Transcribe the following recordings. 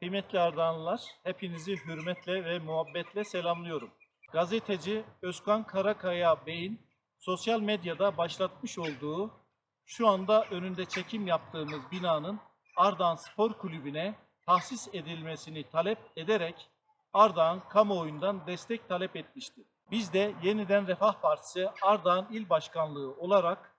Kıymetli Ardahanlılar, hepinizi hürmetle ve muhabbetle selamlıyorum. Gazeteci Özkan Karakaya Bey'in sosyal medyada başlatmış olduğu, şu anda önünde çekim yaptığımız binanın Ardahan Spor Kulübü'ne tahsis edilmesini talep ederek Ardahan kamuoyundan destek talep etmişti. Biz de Yeniden Refah Partisi Ardahan İl Başkanlığı olarak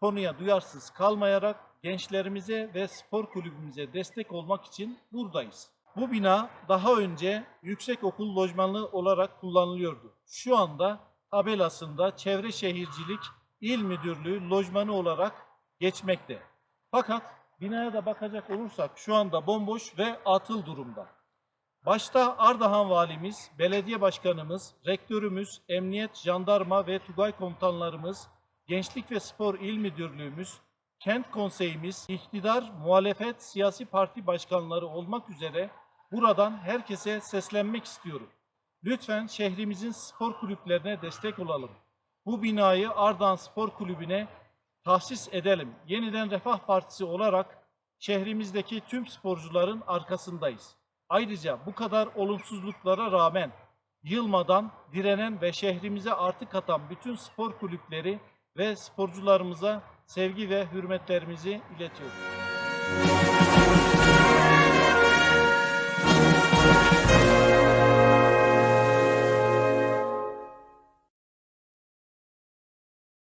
konuya duyarsız kalmayarak gençlerimize ve spor kulübümüze destek olmak için buradayız. Bu bina daha önce yüksek okul lojmanlı olarak kullanılıyordu. Şu anda tabelasında Çevre Şehircilik İl Müdürlüğü lojmanı olarak geçmekte. Fakat binaya da bakacak olursak şu anda bomboş ve atıl durumda. Başta Ardahan Valimiz, Belediye Başkanımız, Rektörümüz, Emniyet, Jandarma ve Tugay Komutanlarımız, Gençlik ve Spor İl Müdürlüğümüz, Kent Konseyimiz, iktidar, muhalefet, siyasi parti başkanları olmak üzere buradan herkese seslenmek istiyorum. Lütfen şehrimizin spor kulüplerine destek olalım. Bu binayı Ardahan Spor Kulübü'ne tahsis edelim. Yeniden Refah Partisi olarak şehrimizdeki tüm sporcuların arkasındayız. Ayrıca bu kadar olumsuzluklara rağmen yılmadan direnen ve şehrimize artı katan bütün spor kulüpleri ve sporcularımıza sevgi ve hürmetlerimizi iletiyoruz.